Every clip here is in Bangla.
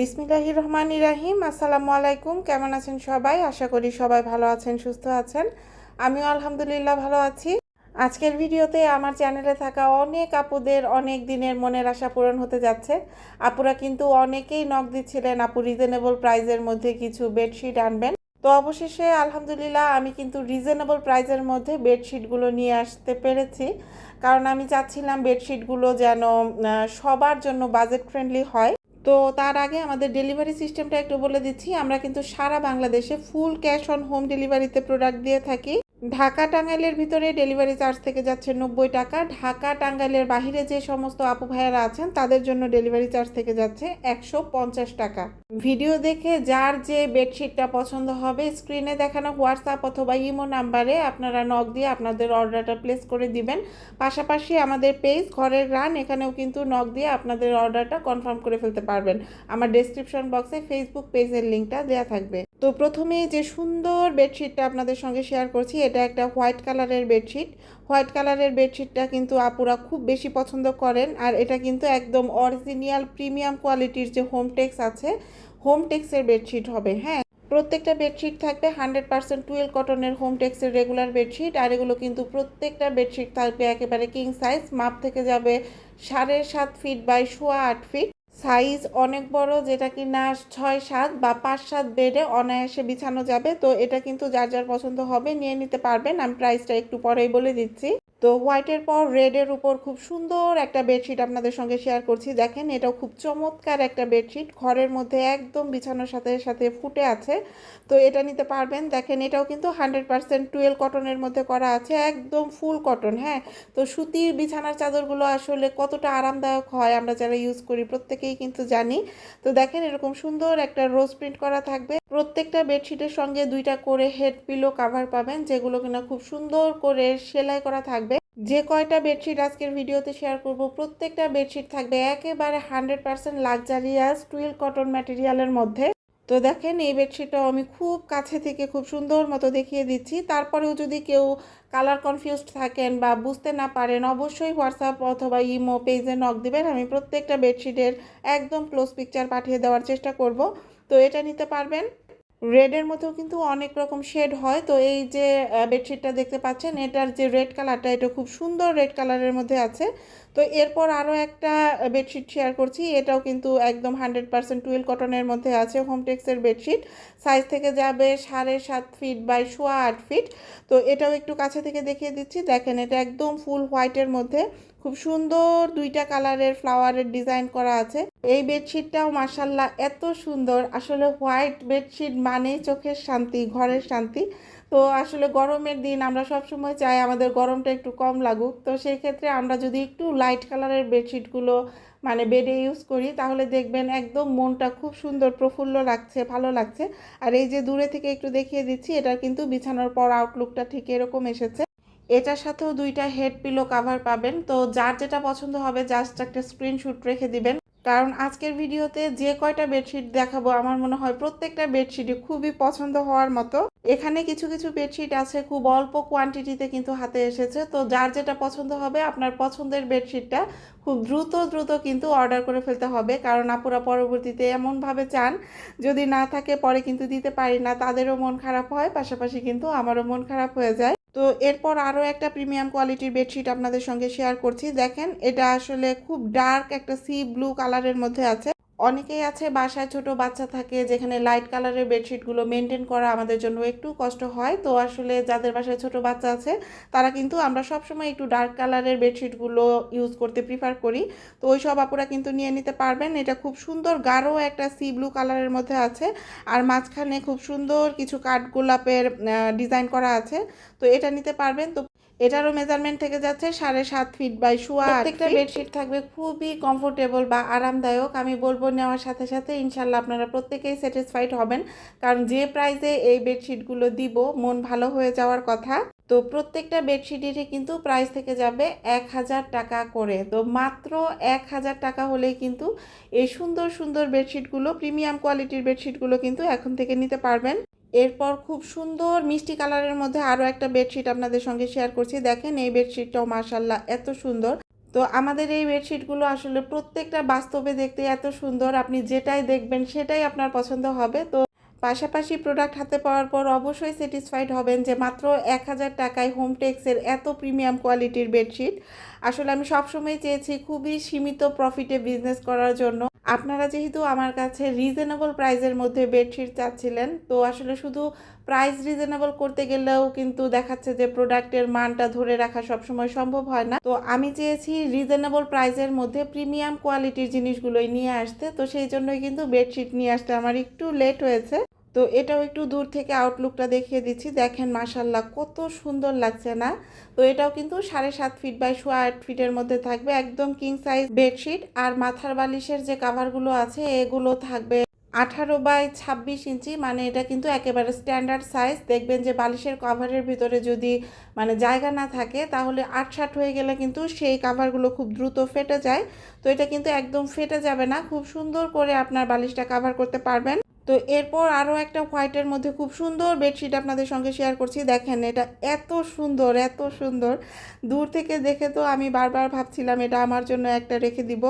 বিসমিল্লাহি রহমান ইরাহিম আসসালামু আলাইকুম। কেমন আছেন সবাই? আশা করি সবাই ভালো আছেন, সুস্থ আছেন। আমিও আলহামদুলিল্লাহ ভালো আছি। আজকের ভিডিওতে আমার চ্যানেলে থাকা অনেক আপুদের অনেক দিনের মনের আশা পূরণ হতে যাচ্ছে। আপুরা কিন্তু অনেকেই নক দিচ্ছিলেন আপু রিজনেবল প্রাইজের মধ্যে কিছু বেডশিট আনবেন। তো অবশেষে আলহামদুলিল্লাহ আমি কিন্তু রিজনেবল প্রাইজের মধ্যে বেডশিটগুলো নিয়ে আসতে পেরেছি। কারণ আমি চাচ্ছিলাম বেডশিটগুলো যেন সবার জন্য বাজেট ফ্রেন্ডলি হয়। তো তার আগে আমাদের ডেলিভারি সিস্টেমটা একটু বলে দিচ্ছি। আমরা কিন্তু সারা বাংলাদেশে ফুল ক্যাশ অন হোম ডেলিভারিতে প্রোডাক্ট দিয়ে থাকি। ঢাকা টাঙ্গাইলের ভিতরে ডেলিভারি চার্জ থেকে যাচ্ছে নব্বই টাকা। ঢাকা টাঙ্গাইলের বাহিরে যে সমস্ত আপু ভাইয়ারা আছেন, তাদের জন্য ডেলিভারি চার্জ থেকে যাচ্ছে একশো পঞ্চাশ টাকা। ভিডিও দেখে যার যে বেডশিটটা পছন্দ হবে, স্ক্রিনে দেখানো হোয়াটসঅ্যাপ অথবা ইমো নাম্বারে আপনারা নক দিয়ে আপনাদের অর্ডারটা প্লেস করে দিবেন। পাশাপাশি আমাদের পেজ ঘরের রান, এখানেও কিন্তু নক দিয়ে আপনাদের অর্ডারটা কনফার্ম করে ফেলতে পারবেন। আমার ডেসক্রিপশন বক্সে ফেসবুক পেজের লিঙ্কটা দেওয়া থাকবে। তো প্রথমে যে সুন্দর বেডশিটটা আপনাদের সঙ্গে শেয়ার করছি এটা একটা হোয়াইট কালারের বেডশিট। হোয়াইট কালারের বেডশিটটা কিন্তু আপুরা খুব বেশি পছন্দ করেন আর এটা কিন্তু একদম অরিজিনাল প্রিমিয়াম কোয়ালিটির যে হোম টেক্স আছে, হোম টেক্সের বেডশিট হবে হ্যাঁ। প্রত্যেকটা বেডশিট থাকবে হান্ড্রেড পার্সেন্ট টুয়েল কটনের হোম টেক্সের রেগুলার বেডশিট আর এগুলো কিন্তু প্রত্যেকটা বেডশিট থাকবে একেবারে কিং সাইজ, মাপ থেকে যাবে সাড়ে সাত ফিট বাই সোয়া আট ফিট। সাইজ অনেক বড়, যেটা কি না ছয় সাত বা পাঁচ সাত বেডে অনায়াসে বিছানো যাবে। তো এটা কিন্তু যার যার পছন্দ হবে, নিয়ে নিতে পারবেন। আমি প্রাইসটা একটু পরেই বলে দিচ্ছি। তো হোয়াইটের পর রেডের উপর খুব সুন্দর একটা বেডশিট আপনাদের সঙ্গে শেয়ার করছি। দেখেন, এটাও খুব চমৎকার একটা বেডশিট। ঘরের মধ্যে একদম বিছানোর সাথে সাথে ফুটে আছে। তো এটা নিতে পারবেন। দেখেন, এটাও কিন্তু হান্ড্রেড পার্সেন্ট টুয়েলভ কটনের মধ্যে করা আছে। একদম ফুল কটন হ্যাঁ? তো সুতির বিছানার চাদরগুলো আসলে কতটা আরামদায়ক হয় আমরা যারা ইউজ করি প্রত্যেকেই কিন্তু জানি। তো দেখেন, এরকম সুন্দর একটা রোজ প্রিন্ট করা থাকবে। প্রত্যেকটা বেডশিটের সঙ্গে দুইটা করে হেড পিলো কাভার পাবেন, যেগুলো কিনা খুব সুন্দর করে সেলাই করা থাকবে। যে কয়টা বেডশিট আজকের ভিডিওতে শেয়ার করব, প্রত্যেকটা বেডশিট থাকবে একেবারে hundred percent luxurious twill cotton ম্যাটেরিয়ালের মধ্যে। তো দেখেন, এই বেডশিটটাও আমি খুব কাছে থেকে খুব সুন্দর মতো দেখিয়ে দিচ্ছি। তারপরেও যদি কেউ কালার কনফিউজড থাকেন বা বুঝতে না পারেন, অবশ্যই হোয়াটসঅ্যাপ অথবা ইমো পেজে নক দেবেন। আমি প্রত্যেকটা বেডশিটের একদম ক্লোজ পিকচার পাঠিয়ে দেওয়ার চেষ্টা করব। তো এটা নিতে পারবেন। রেডের মতো কিন্তু অনেক রকম শেড হয়। তো এই যে বেডশিটটা দেখতে পাচ্ছেন, এটার যে রেড কালারটা এটা খুব সুন্দর রেড কালারের মধ্যে আছে। তো এরপর আরও একটা বেডশিট শেয়ার করছি। এটাও কিন্তু একদম হান্ড্রেড পার্সেন্ট টুয়েল কটনের মধ্যে আছে হোমটেক্সের বেডশিট সাইজ থেকে যাবে সাড়ে সাত ফিট বাই সোয়া আট ফিট তো এটাও একটু কাছে থেকে দেখিয়ে দিচ্ছি। দেখেন, এটা একদম ফুল হোয়াইটের মধ্যে। খুব সুন্দর দুইটা কালারের ফ্লাওয়ারের ডিজাইন করা আছে। এই বেডশিটটাও মাসাল্লাহ এত সুন্দর। আসলে হোয়াইট বেডশিট মানে চোখের শান্তি, ঘরের শান্তি। তো আসলে গরমের দিন আমরা সবসময় চাই আমাদের গরমটা একটু কম লাগুক। তো সেই ক্ষেত্রে আমরা যদি একটু লাইট কালারের বেডশিটগুলো মানে বেডে ইউজ করি, তাহলে দেখবেন একদম মনটা খুব সুন্দর, প্রফুল্ল লাগছে, ভালো লাগছে। আর এই যে দূরে থেকে একটু দেখিয়ে দিচ্ছি এটা কিন্তু বিছানোর পর আউটলুকটা ঠিক এরকম এসেছে। এটার সাথেও দুইটা হেড পিলো কাভার পাবেন। তো যার যেটা পছন্দ হবে জাস্ট একটা স্ক্রিনশুট রেখে দিবেন। কারণ আজকের ভিডিওতে যে কয়টা বেডশিট দেখাবো, আমার মনে হয় প্রত্যেকটা বেডশিটই খুবই পছন্দ হওয়ার মতো। এখানে কিছু কিছু বেডশিট আছে, খুব অল্প কোয়ান্টিটিতে কিন্তু হাতে এসেছে। তো যার যেটা পছন্দ হবে, আপনার পছন্দের বেডশিটটা খুব দ্রুত দ্রুত কিন্তু অর্ডার করে ফেলতে হবে। কারণ আপুরা পরবর্তীতে এমনভাবে চান, যদি না থাকে পরে কিন্তু দিতে পারি না, তাদেরও মন খারাপ হয়, পাশাপাশি কিন্তু আমারও মন খারাপ হয়ে যায়। তো এরপর আরও একটা প্রিমিয়াম কোয়ালিটির বেডশিট আপনাদের সঙ্গে শেয়ার করছি। দেখেন, এটা আসলে খুব ডার্ক একটা সি ব্লু কালারের মধ্যে আছে। অনেকেই আছে বাসায় ছোট বাচ্চা থাকে যেখানে লাইট কালারের বেডশিটগুলো মেনটেন করা আমাদের জন্য একটু কষ্ট হয়। তো আসলে যাদের বাসায় ছোট বাচ্চা আছে, তারা কিন্তু আমরা সবসময় একটু ডার্ক কালারের বেডশিটগুলো ইউজ করতে প্রিফার করি। তো ওই সব আপুরা কিন্তু নিয়ে নিতে পারবেন। এটা খুব সুন্দর গাঢ় একটা সি ব্লু কালারের মধ্যে আছে। আর মাঝখানে খুব সুন্দর কিছু কাঠ গোলাপের ডিজাইন করা আছে। তো এটা নিতে পারবেন। তো এটারও মেজারমেন্ট থেকে যাচ্ছে সাড়ে সাত ফিট বাই সোয়া প্রত্যেকটা বেডশিট থাকবে খুবই কমফোর্টেবল বা আরামদায়ক। আমি বলব নেওয়ার সাথে সাথে ইনশাল্লাহ আপনারা প্রত্যেকেই স্যাটিসফাইড হবেন। কারণ যে প্রাইসে এই বেডশিটগুলো দিব মন ভালো হয়ে যাওয়ার কথা। তো প্রত্যেকটা বেডশিটেরই কিন্তু প্রাইস থেকে যাবে এক হাজার টাকা করে। তো মাত্র এক হাজার টাকা হলেই কিন্তু এই সুন্দর সুন্দর বেডশিটগুলো প্রিমিয়াম কোয়ালিটির বেডশিটগুলো কিন্তু এখন থেকে নিতে পারবেন। এরপর খুব সুন্দর মিষ্টি কালারের মধ্যে আরও একটা বেডশিট আপনাদের সঙ্গে শেয়ার করছি। দেখেন এই বেডশিটটাও মার্শাল্লাহ এত সুন্দর। তো আমাদের এই বেডশিটগুলো আসলে প্রত্যেকটা বাস্তবে দেখতে এত সুন্দর, আপনি যেটাই দেখবেন সেটাই আপনার পছন্দ হবে। তো পাশাপাশি প্রোডাক্ট হাতে পাওয়ার পর অবশ্যই স্যাটিসফাইড হবেন যে মাত্র এক হাজার টাকায় হোমটেক্সের এত প্রিমিয়াম কোয়ালিটির বেডশিট। আসলে আমি সবসময় চেয়েছি খুবই সীমিত প্রফিটে বিজনেস করার জন্য। আপনারা যেহেতু আমার কাছে রিজনেবল প্রাইজের মধ্যে বেডশিট চাচ্ছিলেন, তো আসলে শুধু প্রাইস রিজনেবল করতে গেলেও কিন্তু দেখাচ্ছে যে প্রোডাক্টের মানটা ধরে রাখা সবসময় সম্ভব হয় না। তো আমি চেয়েছি রিজনেবল প্রাইজের মধ্যে প্রিমিয়াম কোয়ালিটির জিনিসগুলোই নিয়ে আসতে, তো সেই জন্যই কিন্তু বেডশিট নিয়ে আসতে আমার একটু লেট হয়েছে। তো এটাও একটু দূর থেকে আউটলুকটা দেখিয়ে দিচ্ছি। দেখেন মাসাল্লাহ কত সুন্দর লাগছে না? তো এটাও কিন্তু সাড়ে সাত ফিট বাই সোয়া আট ফিটের মধ্যে থাকবে, একদম কিং সাইজ বেডশিট আর মাথার বালিশের যে কাভারগুলো আছে, এগুলো থাকবে আঠারো বাই ছাব্বিশ ইঞ্চি। মানে এটা কিন্তু একেবারে স্ট্যান্ডার্ড সাইজ দেখবেন যে বালিশের কভারের ভিতরে যদি মানে জায়গা না থাকে, তাহলে আটসাট হয়ে গেলে কিন্তু সেই কাভারগুলো খুব দ্রুত ফেটে যায়। তো এটা কিন্তু একদম ফেটে যাবে না। খুব সুন্দর করে আপনার বালিশটা কাভার করতে পারবেন। তো এরপর আরও একটা হোয়াইটের মধ্যে খুব সুন্দর বেডশিট আপনাদের সঙ্গে শেয়ার করছি। দেখেন, এটা এত সুন্দর এত সুন্দর। দূর থেকে দেখে তো আমি বারবার ভাবছিলাম এটা আমার জন্য একটা রেখে দিব।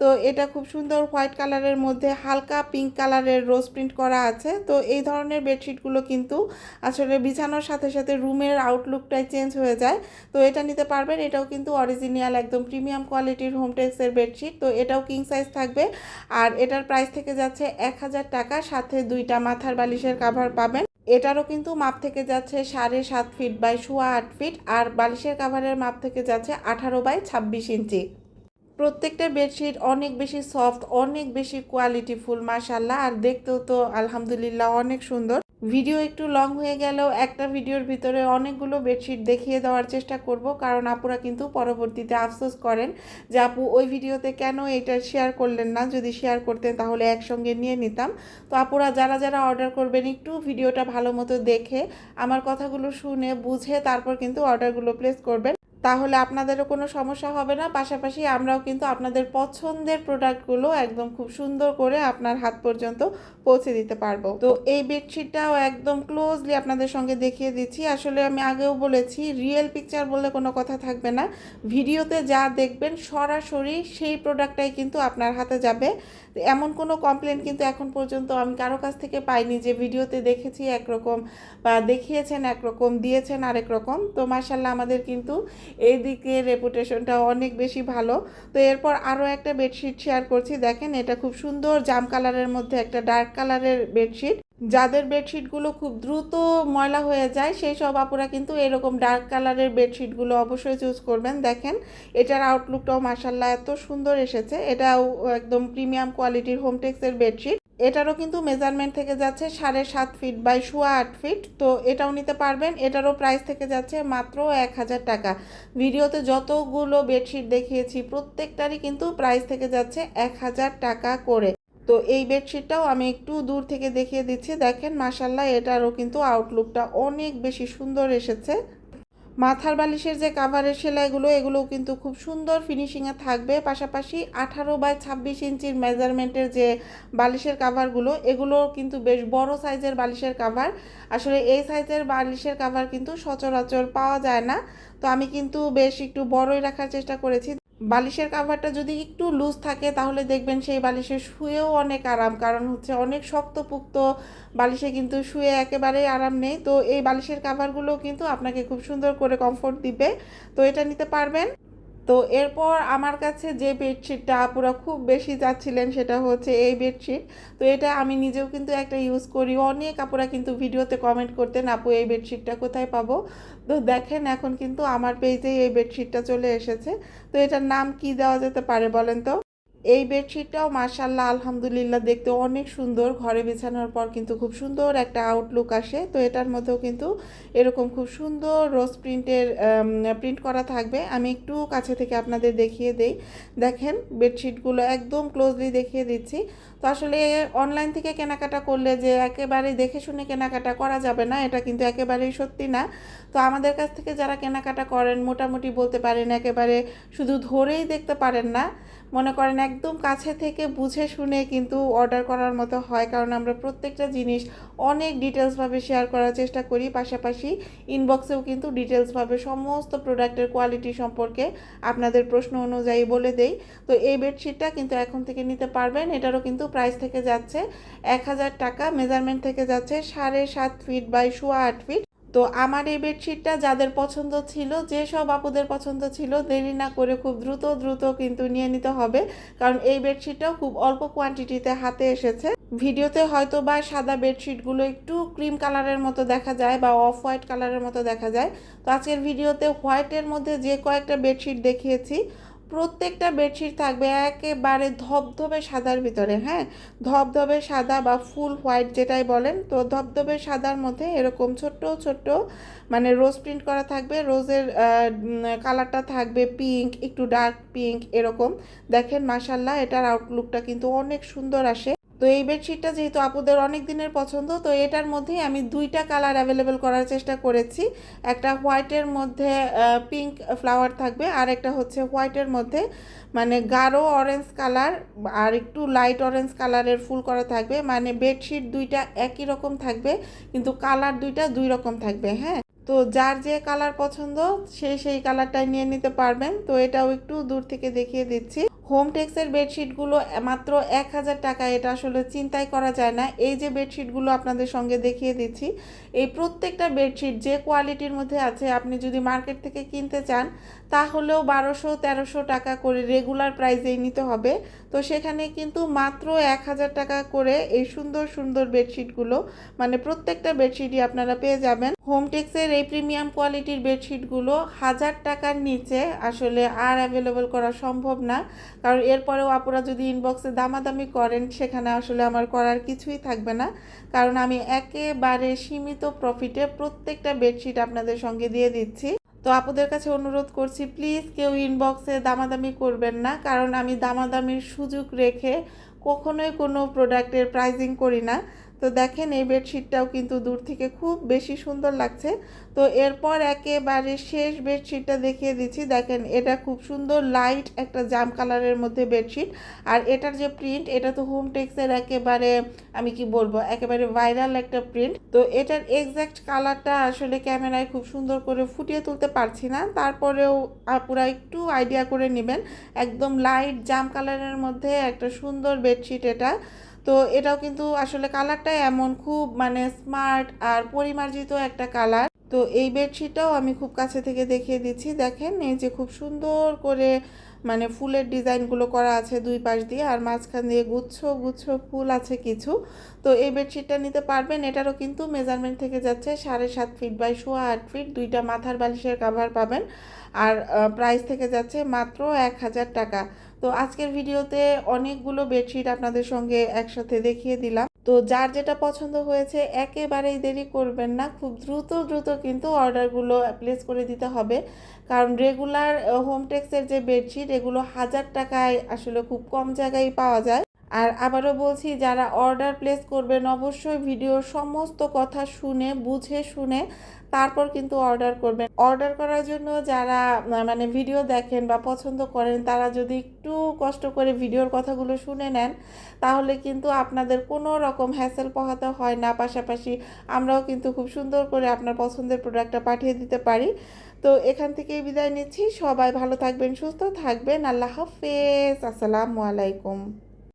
তো এটা খুব সুন্দর হোয়াইট কালারের মধ্যে হালকা পিঙ্ক কালারের রোজ প্রিন্ট করা আছে। তো এই ধরনের বেডশিটগুলো কিন্তু আসলে বিছানোর সাথে সাথে রুমের আউটলুকটাই চেঞ্জ হয়ে যায়। তো এটা নিতে পারবেন, এটাও কিন্তু অরিজিনাল একদম প্রিমিয়াম কোয়ালিটির হোমটেক্সের বেডশিট। তো এটাও কিং সাইজ থাকবে আর এটার প্রাইস থেকে যাচ্ছে এক হাজার টাকা, সাথে দুইটা মাথার বালিশের কাভার পাবেন। এটারও কিন্তু মাপ থেকে যাচ্ছে সাড়ে সাত ফিট বাই সোয়া আট ফিট, আর বালিশের কাভারের মাপ থেকে যাচ্ছে আঠারো বাই ছাব্বিশ ইঞ্চি। প্রত্যেকটা বেডশিট অনেক বেশি সফট, অনেক বেশি কোয়ালিটিফুল মাশাল্লাহ আর দেখতেও তো আলহামদুলিল্লাহ অনেক সুন্দর। ভিডিও একটু লং হয়ে গেলেও একটা ভিডিওর ভিতরে অনেকগুলো বেডশিট দেখিয়ে দেওয়ার চেষ্টা করব। কারণ আপুরা কিন্তু পরবর্তীতে আফসোস করেন যে আপু ওই ভিডিওতে কেন এটা শেয়ার করলেন না? যদি শেয়ার করতেন তাহলে একসঙ্গে নিয়ে নিতাম। তো আপুরা যারা যারা অর্ডার করবেন, একটু ভিডিওটা ভালো মতো দেখে আমার কথাগুলো শুনে, বুঝে তারপর কিন্তু অর্ডারগুলো প্লেস করবেন। তাহলে আপনাদেরও কোনো সমস্যা হবে না। পাশাপাশি আমরাও কিন্তু আপনাদের পছন্দের প্রোডাক্টগুলো একদম খুব সুন্দর করে আপনার হাত পর্যন্ত পৌঁছে দিতে পারব। তো এই বেডশিটটাও একদম ক্লোজলি আপনাদের সঙ্গে দেখিয়ে দিচ্ছি। আসলে আমি আগেও বলেছি রিয়েল পিকচার বললে কোনো কথা থাকবে না। ভিডিওতে যা দেখবেন সরাসরি সেই প্রোডাক্টটাই কিন্তু আপনার হাতে যাবে। এমন কোনো কমপ্লেন কিন্তু এখন পর্যন্ত আমি কারও কাছ থেকে পাইনি যে ভিডিওতে দেখেছি একরকম বা দেখিয়েছেন একরকম, দিয়েছেন আরেক রকম। তো মার্শাল্লাহ আমাদের কিন্তু এই দিকে রেপুটেশনটা অনেক বেশি ভালো। তো এরপর আরও একটা বেডশিট শেয়ার করছি। দেখেন, এটা খুব সুন্দর জাম কালারের মধ্যে একটা ডার্ক কালারের বেডশিট যাদের বেডশিটগুলো খুব দ্রুত ময়লা হয়ে যায়, সেই সব আপুরা কিন্তু এরকম ডার্ক কালারের বেডশিটগুলো অবশ্যই চুজ করবেন। দেখেন, এটার আউটলুকটাও মাসাল্লাহ এত সুন্দর এসেছে। এটাও একদম প্রিমিয়াম কোয়ালিটির হোমটেক্সের বেডশিট এটারও কিন্তু মেজারমেন্ট থেকে যাচ্ছে সাড়ে সাত ফিট বাই সোয়া আট ফিট তো এটাও নিতে পারবেন। এটারও প্রাইস থেকে যাচ্ছে মাত্র এক হাজার টাকা। ভিডিওতে যতগুলো বেডশিট দেখিয়েছি, প্রত্যেকটারই কিন্তু প্রাইস থেকে যাচ্ছে এক হাজার টাকা করে। তো এই বেডশিটটাও আমি একটু দূর থেকে দেখিয়ে দিচ্ছি। দেখেন মাসাল্লাহ এটারও কিন্তু আউটলুকটা অনেক বেশি সুন্দর এসেছে। মাথার বালিশের যে কাভারের সেলাইগুলো, এগুলোও কিন্তু খুব সুন্দর ফিনিশিংয়ে থাকবে। পাশাপাশি আঠারো বাই ছাব্বিশ ইঞ্চির মেজারমেন্টের যে বালিশের কাভারগুলো এগুলো কিন্তু বেশ বড় সাইজের বালিশের কাভার আসলে এই সাইজের বালিশের কাভার কিন্তু সচরাচর পাওয়া যায় না। তো আমি কিন্তু বেশ একটু বড়ই রাখার চেষ্টা করেছি। বালিশের কাভারটা যদি একটু লুজ থাকে, তাহলে দেখবেন সেই বালিশে শুয়েও অনেক আরাম। কারণ হচ্ছে অনেক শক্ত পুক্ত বালিশে কিন্তু শুয়ে একেবারেই আরাম নেই। তো এই বালিশের কাভারগুলো কিন্তু আপনাকে খুব সুন্দর করে কমফোর্ট দিবে। তো এটা নিতে পারবেন। তো এরপর আমার কাছে যে বেডশিটটা আপুরা খুব বেশি চাচ্ছিলেন সেটা হচ্ছে এই বেডশিট তো এটা আমি নিজেও কিন্তু একটা ইউজ করি। অনেক আপুরা কিন্তু ভিডিওতে কমেন্ট করতেন, আপু, এই বেডশিটটা কোথায় পাবো? তো দেখেন এখন কিন্তু আমার পেজেই এই বেডশিটটা চলে এসেছে। তো এটার নাম কি দেওয়া যেতে পারে বলেন তো? এই বেডশিটটাও মার্শাল্লাহ আলহামদুলিল্লাহ দেখতে অনেক সুন্দর। ঘরে বিছানোর পর কিন্তু খুব সুন্দর একটা আউটলুক আসে। তো এটার মধ্যেও কিন্তু এরকম খুব সুন্দর রোজ প্রিন্টের প্রিন্ট করা থাকবে। আমি একটু কাছে থেকে আপনাদের দেখিয়ে দেই। দেখেন, বেডশিটগুলো একদম ক্লোজলি দেখিয়ে দিচ্ছি। তো আসলে অনলাইন থেকে কেনাকাটা করলে যে একেবারে দেখে শুনে কেনাকাটা করা যাবে না, এটা কিন্তু একেবারেই সত্যি না। তো আমাদের কাছ থেকে যারা কেনাকাটা করেন, মোটামুটি বলতে পারেন একেবারে শুধু ধরেই দেখতে পারেন না। মনে করেন একদম কাছে থেকে বুঝে শুনে কিন্তু অর্ডার করার মতো হয়। কারণ আমরা প্রত্যেকটা জিনিস অনেক ডিটেলসভাবে শেয়ার করার চেষ্টা করি। পাশাপাশি ইনবক্সেও কিন্তু ডিটেলসভাবে সমস্ত প্রোডাক্টের কোয়ালিটি সম্পর্কে আপনাদের প্রশ্ন অনুযায়ী বলে দেই। তো এই বেডশিটটা কিন্তু এখন থেকে নিতে পারবেন। এটারও কিন্তু প্রাইস থেকে যাচ্ছে এক হাজার টাকা। মেজারমেন্ট থেকে যাচ্ছে সাড়ে সাত ফিট বাই সোয়া আট ফিট তো আমার এই বেডশিটটা যাদের পছন্দ ছিল, যে সব আপুদের পছন্দ ছিল, দেরি না করে খুব দ্রুত দ্রুত কিন্তু নিয়ে নিতে হবে। কারণ এই বেডশিটটাও খুব অল্প কোয়ান্টিটিতে হাতে এসেছে। ভিডিওতে হয়তো বা সাদা বেডশিটগুলো একটু ক্রিম কালারের মতো দেখা যায় বা অফ হোয়াইট কালারের মতো দেখা যায়। তো আজকের ভিডিওতে হোয়াইটের মধ্যে যে কয়েকটা বেডশিট দেখিয়েছি প্রত্যেকটা বেডশিট থাকবে একেবারে ধবধবে সাদার ভিতরে হ্যাঁ? ধবধবে সাদা বা ফুল হোয়াইট যেটাই বলেন, তো ধবধবে সাদার মধ্যে এরকম ছোট্ট ছোট্ট মানে রোজ প্রিন্ট করা থাকবে। রোজের কালারটা থাকবে পিঙ্ক, একটু ডার্ক পিঙ্ক এরকম। দেখেন মাসাল্লাহ এটার আউটলুকটা কিন্তু অনেক সুন্দর আসে। তো এই বেডশিটটা যেহেতু আপুদের অনেক দিনের পছন্দ, তো এটার মধ্যেই আমি দুইটা কালার অ্যাভেলেবেল করার চেষ্টা করেছি। একটা হোয়াইটের মধ্যে পিঙ্ক ফ্লাওয়ার থাকবে, আর একটা হচ্ছে হোয়াইটের মধ্যে মানে গাঢ় অরেঞ্জ কালার আর একটু লাইট অরেঞ্জ কালারের ফুল করা থাকবে। মানে বেডশিট দুইটা একই রকম থাকবে, কিন্তু কালার দুইটা দুই রকম থাকবে হ্যাঁ? তো যার যে কালার পছন্দ, সে সেই কালারটাই নিয়ে নিতে পারবেন। তো এটাও একটু দূর থেকে দেখিয়ে দিচ্ছি। হোম টেক্সের বেডশিটগুলো মাত্র এক হাজার টাকা, এটা আসলে চিন্তাই করা যায় না। এই যে বেডশিটগুলো আপনাদের সঙ্গে দেখিয়ে দিচ্ছি, এই প্রত্যেকটা বেডশিট যে কোয়ালিটির মধ্যে আছে, আপনি যদি মার্কেট থেকে কিনতে চান তাহলেও বারোশো, তেরোশো টাকা করে রেগুলার প্রাইজেই নিতে হবে। তো সেখানে কিন্তু মাত্র এক হাজার টাকা করে এই সুন্দর সুন্দর বেডশিটগুলো মানে প্রত্যেকটা বেডশিটই আপনারা পেয়ে যাবেন। হোমটেক্সের এই প্রিমিয়াম কোয়ালিটির বেডশিটগুলো হাজার টাকার নিচে আসলে আর অ্যাভেলেবল করা সম্ভব না। কারণ এরপরেও আপুরা যদি ইনবক্সে দামাদামি করেন, সেখানে আসলে আমার করার কিছুই থাকবে না। কারণ আমি একেবারে সীমিত প্রফিটে প্রত্যেকটা বেডশিট আপনাদের সঙ্গে দিয়ে দিচ্ছি। তো আপনাদের কাছে অনুরোধ করছি প্লিজ কেউ ইনবক্সে দামাদামি করবেন না, কারণ আমি দামাদামির সুযোগ রেখে কখনোই কোনো প্রোডাক্টের প্রাইজিং করি না। তো দেখেন এই বেডশিটটাও কিন্তু দূর থেকে খুব বেশি সুন্দর লাগছে। তো এরপর একেবারে শেষ বেডশিটটা দেখিয়ে দিচ্ছি। দেখেন এটা খুব সুন্দর লাইট একটা জাম কালারের মধ্যে বেডশিট। আর এটার যে প্রিন্ট এটা তো হোম টেক্সের একেবারে, আমি কি বলব, একেবারে ভাইরাল একটা প্রিন্ট তো এটার এক্স্যাক্ট কালারটা আসলে ক্যামেরায় খুব সুন্দর করে ফুটিয়ে তুলতে পারছি না। তারপরেও পুরা একটু আইডিয়া করে নেবেন। একদম লাইট জাম কালারের মধ্যে একটা সুন্দর বেডশিট এটা। তো এটাও কিন্তু আসলে কালারটা এমন, খুব মানে স্মার্ট আর পরিমার্জিত একটা কালার তো এই বেডশিটটাও আমি খুব কাছে থেকে দেখিয়ে দিচ্ছি। দেখেন এই যে খুব সুন্দর করে মানে ফুলের ডিজাইনগুলো করা আছে দুই পাশ দিয়ে আর মাঝখান দিয়ে গুচ্ছ গুচ্ছ ফুল আছে কিছু। তো এই বেডশিটটা নিতে পারবেন, এটারও কিন্তু মেজারমেন্ট থেকে যাচ্ছে সাড়ে সাত ফিট বাই সোয়া আট ফিট দুইটা মাথার বালিশের কাভার পাবেন। আর প্রাইস থেকে যাচ্ছে মাত্র এক হাজার টাকা। তো আজকের ভিডিওতে অনেকগুলো বেডশিট আপনাদের সঙ্গে একসাথে দেখিয়ে দিলাম। তো যার যেটা পছন্দ হয়েছে একেবারেই দেরি করবেন না। খুব দ্রুত দ্রুত কিন্তু অর্ডারগুলো প্লেস করে দিতে হবে। কারণ রেগুলার হোমটেক্সের যে বেডশিট এগুলো হাজার টাকায় আসলে খুব কম জায়গায় পাওয়া যায়। আর আবারও বলছি, যারা অর্ডার প্লেস করবেন, অবশ্যই ভিডিওর সমস্ত কথা শুনে, বুঝে শুনে তারপর কিন্তু অর্ডার করবেন। অর্ডার করার জন্য যারা মানে ভিডিও দেখেন বা পছন্দ করেন, তারা যদি একটু কষ্ট করে ভিডিওর কথাগুলো শুনে নেন, তাহলে কিন্তু আপনাদের কোনো রকম হ্যাসেল পোহাতে হয় না। পাশাপাশি আমরাও কিন্তু খুব সুন্দর করে আপনার পছন্দের প্রোডাক্টটা পাঠিয়ে দিতে পারি। তো এখান থেকেই বিদায় নিচ্ছি। সবাই ভালো থাকবেন, সুস্থ থাকবেন। আল্লাহ হাফেজ। আসসালামু আলাইকুম।